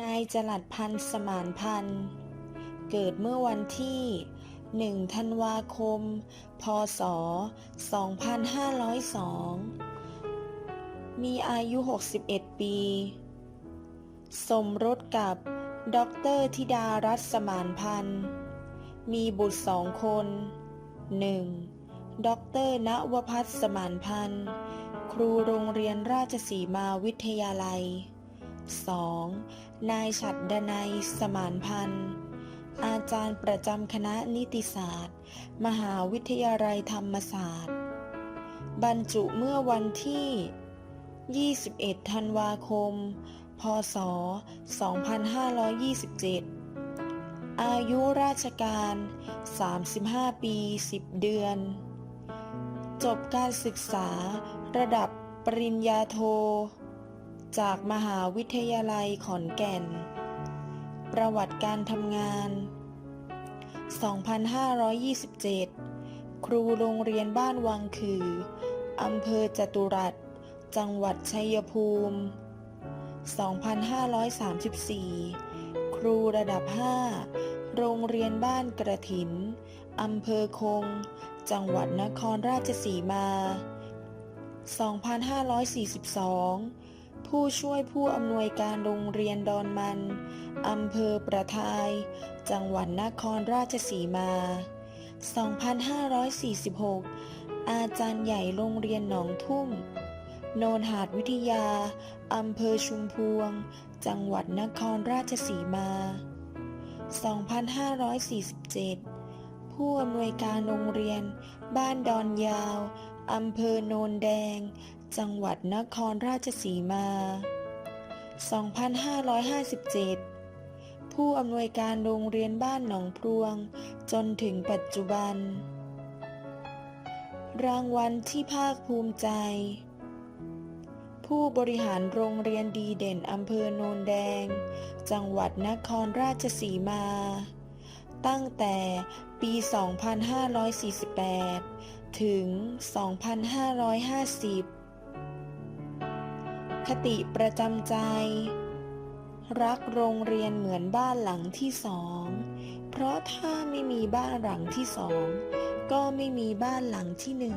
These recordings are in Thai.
นายจลัดพันธ์สมานพันธ์ เกิดเมื่อวันที่ 1 ธันวาคม พศ 2502 มีอายุ 61 ปี สมรสกับด็อกเตร์ธิดารัตน์สมานพันธ์ มีบุตรสองคน 1. ด็อกเตร์ณวพัฒน์สมานพันธ์ ครูโรงเรียนราชสีมาวิทยาลัย 2. นายฉัดดนัย สมานพันธ์ อาจารย์ประจำคณะนิติศาสตร์ มหาวิทยาลัยธรรมศาสตร์ บรรจุเมื่อวันที่ 21 ธันวาคม พศ 2527 อายุราชการ 35 ปี 10 เดือน จบการศึกษาระดับปริญญาโท จากมหาวิทยาลัยขอนแก่น ประวัติการทำงาน 2527 ครูโรงเรียนบ้านวังคืออำเภอจตุรัส จังหวัดชัยภูมิ 2534 ครูระดับ 5 โรงเรียนบ้านกระถิน อำเภอคง จังหวัดนครราชสีมา 2542 ผู้ช่วยผู้อำนวยการโรงเรียนดอนมันอำเภอประทาย จังหวัดนครราชสีมา 2546 อาจารย์ใหญ่โรงเรียนหนองทุ่ม โนนหาดวิทยาอำเภอชุมพวง จังหวัดนครราชสีมา 2547 ผู้อำนวยการโรงเรียน บ้านดอนยาวอำเภอโนนแดง จังหวัดนครราชสีมา 2557 ผู้อำนวยการโรงเรียนบ้านหนองพรวง จนถึงปัจจุบัน รางวัลที่ภาคภูมิใจ ผู้บริหารโรงเรียนดีเด่นอำเภอโนนแดง จังหวัดนครราชสีมา ตั้งแต่ปี 2548 ถึง 2550 คติประจำใจ รักโรงเรียนเหมือนบ้านหลังที่สอง เพราะถ้าไม่มีบ้านหลังที่สอง ก็ไม่มีบ้านหลังที่หนึ่ง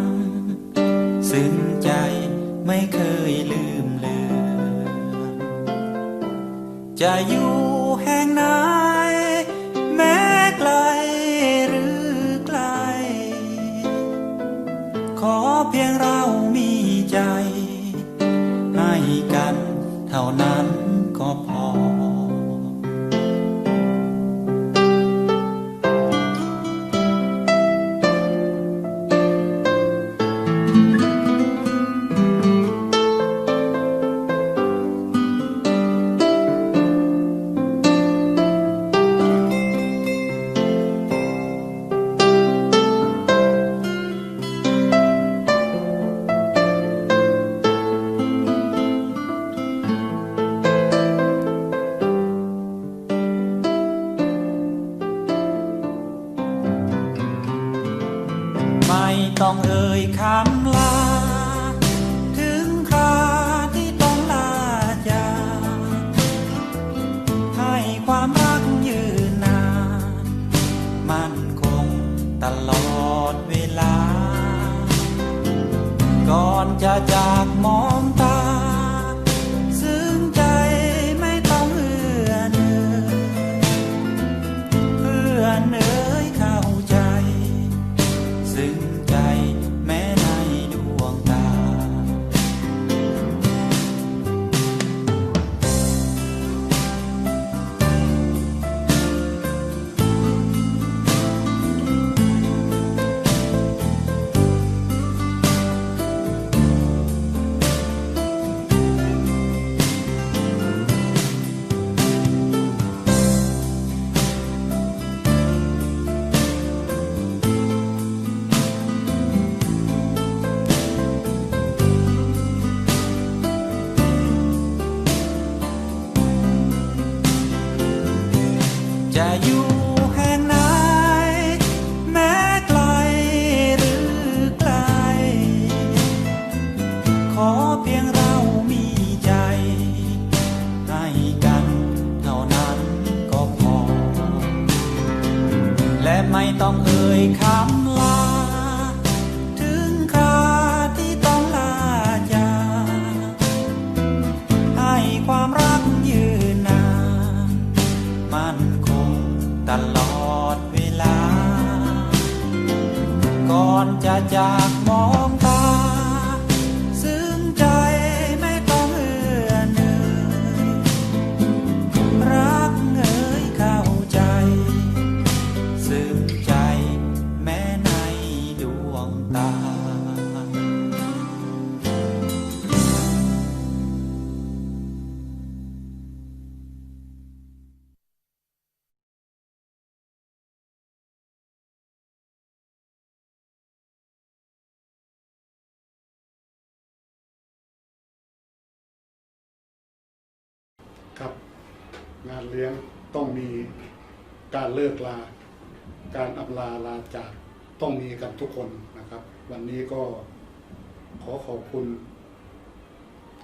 ไม่เคยลืมเลือนจะอยู่แห่งไหนแม้ไกลหรือไกล ขอเพียงเรามีใจ ให้กันเท่านั้น ไม่ต้องเอ่ยคำลา ถึงคราที่ต้องลาจากให้ความรักยืนนานมั่นคงตลอดเวลา ก่อนจะจากมอง ครับ งานเลี้ยงต้องมีการเลิกลา การอำลาลาจากต้องมีกันทุกคนนะครับ วันนี้ก็ขอขอบคุณ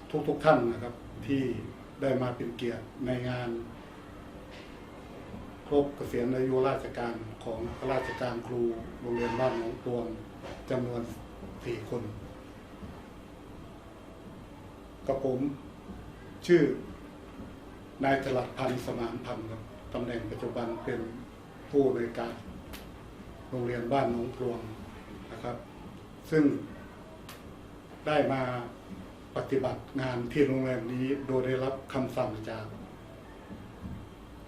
ทุกทุกๆท่านนะครับ ที่ได้มาเป็นเกียรติในงาน ครบเกษียณอายุราชการของข้าราชการครูโรงเรียนบ้านหนองตวงจำนวนสี่คนกับผมชื่อ นายจรัสพันธ์สมานพันธ์ครับตำแหน่งปัจจุบันเป็นผู้ในวยการโรงเรียนบ้านหนองพลวงนะครับ ซึ่งได้มาปฏิบัติงานที่โรงแรมนี้โดยได้รับคำสั่งจาก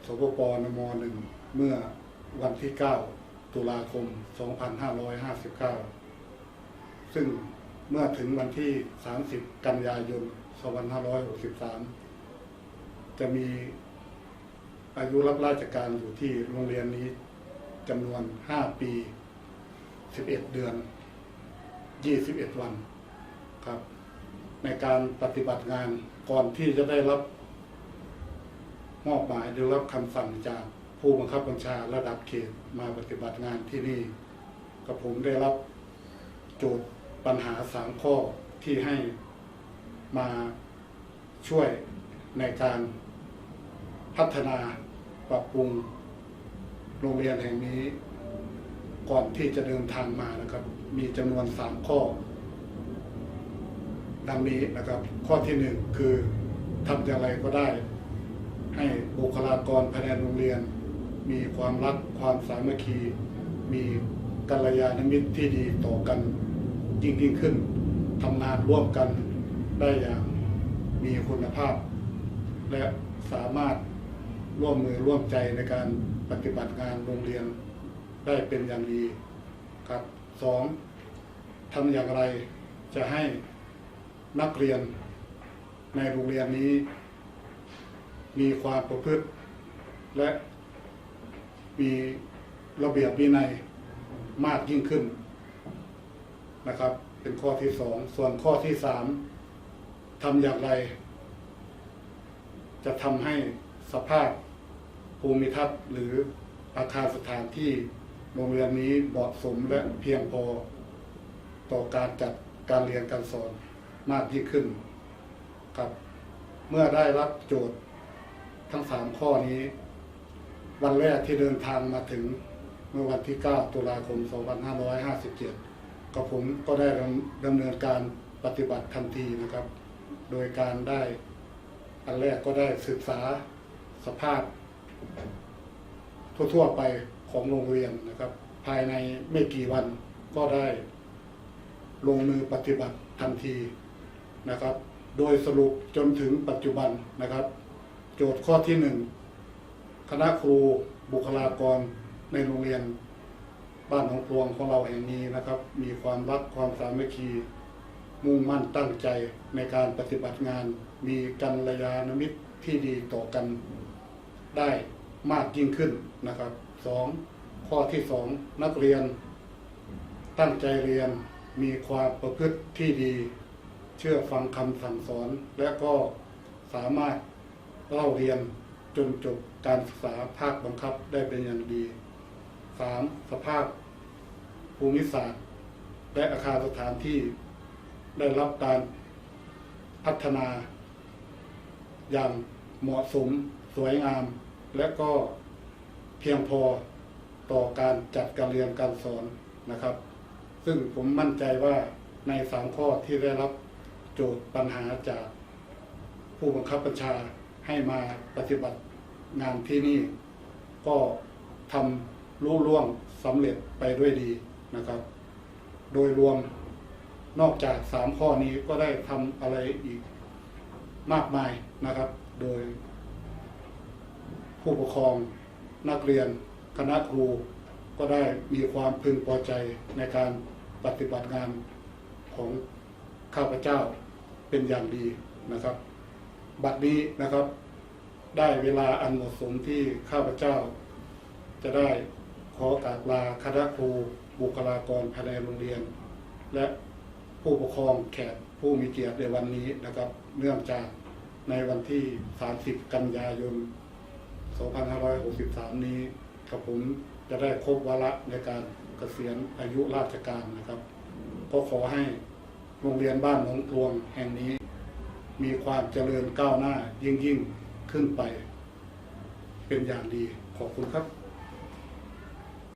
สปปนมหนึ่งเมื่อวันที่ 9 ตุลาคม 2559 ซึ่งเมื่อถึงวันที่ 30 กันยายน 2563 จะมีอายุรับราชการอยู่ที่โรงเรียนนี้จำนวน 5 ปี 11 เดือน 21 วันครับ ในการปฏิบัติงานก่อนที่จะได้รับมอบหมายหรือรับคำสั่งจากผู้บังคับบัญชาระดับเขตมาปฏิบัติงานที่นี่กับผมได้รับโจทย์ปัญหาสามข้อที่ให้มาช่วยในการ พัฒนาปรับปรุงโรงเรียนแห่งนี้ ก่อนที่จะเดินทางมานะครับ มีจำนวนสามข้อ ดังนี้นะครับ ข้อที่หนึ่งคือทำอย่างไรก็ได้ ให้บุคลากรภายในโรงเรียน มีความรักความสามัคคี มีกัลยาณมิตรที่ดีต่อกันยิ่งยิ่งขึ้นทำงานร่วมกันได้อย่างมีคุณภาพ และสามารถ ร่วมมือร่วมใจในการปฏิบัติงานโรงเรียนได้เป็นอย่างดีครับสองทำอย่างไรจะให้นักเรียนในโรงเรียนนี้ มีความประพฤติ และมีระเบียบวินัยมากยิ่งขึ้นนะครับ เป็นข้อที่สองส่วนข้อที่สามทำอย่างไร จะทำให้สภาพ ภูมิทัศน์หรืออาคารสถานที่โรงเรียนนี้เหมาะสมและเพียงพอต่อการจัดการเรียนการสอนมากยิ่งขึ้นครับเมื่อได้รับโจทย์ทั้งสามข้อนี้ วันแรกที่เดินทางมาถึงเมื่อวันที่ 9 ตุลาคม 2557กับผมก็ได้ดำเนินการปฏิบัติทันทีนะครับ โดยการได้ อันแรกก็ได้ศึกษาสภาพ ทั่วๆไปของโรงเรียนนะครับ ภายในไม่กี่วันก็ได้ ลงมือปฏิบัติทันทีนะครับ โดยสรุปจนถึงปัจจุบันนะครับ โจทย์ข้อที่หนึ่งคณะครูบุคลากรในโรงเรียนบ้านหนองพลวงของเราแห่งนี้นะครับ มีความรักความสามัคคีมุ่งมั่นตั้งใจในการปฏิบัติงาน มีกัลยาณมิตรที่ดีต่อกัน ได้มากยิ่งขึ้นนะครับสองข้อที่สองนักเรียน ตั้งใจเรียนมีความประพฤติที่ดี เชื่อฟังคำสั่งสอน และก็สามารถเล่าเรียนจนจบการศึกษาภาคบังคับได้เป็นอย่างดี 3. สภาพภูมิศาสตร์ และอาคารสถานที่ได้รับการพัฒนาอย่างเหมาะสม วยงาม และก็เพียงพอต่อการจัดการเรียนการสอนนะครับ ซึ่งผมมั่นใจว่าในสามข้อที่ได้รับโจทย์ปัญหาจากผู้บังคับบัญชาให้มาปฏิบัติงานที่นี่ ก็ทำรุ่ล่วงสำเร็จไปด้วยดีนะครับ โดยรวมนอกจากสามข้อนี้ก็ได้ทำอะไรอีกมากมายนะครับ โดย ผู้ปกครองนักเรียนคณะครูก็ได้มีความพึงพอใจในการปฏิบัติงานของข้าพเจ้าเป็นอย่างดีนะครับ บัดนี้นะครับ ได้เวลาอันเหมาะสมที่ข้าพเจ้า จะได้ขอกราบลาคณะครูบุคลากรภายในโรงเรียน และผู้ปกครองแขกผู้มีเกียรติในวันนี้นะครับ เนื่องจากในวันที่ 30 กันยายน 2563 นี้กับผมจะได้ครบวาระในการเกษียณอายุราชการนะครับ ก็ขอให้โรงเรียนบ้านหนองพลวงแห่งนี้ มีความเจริญก้าวหน้ายิ่งยิ่งขึ้นไป เป็นอย่างดีขอบคุณครับ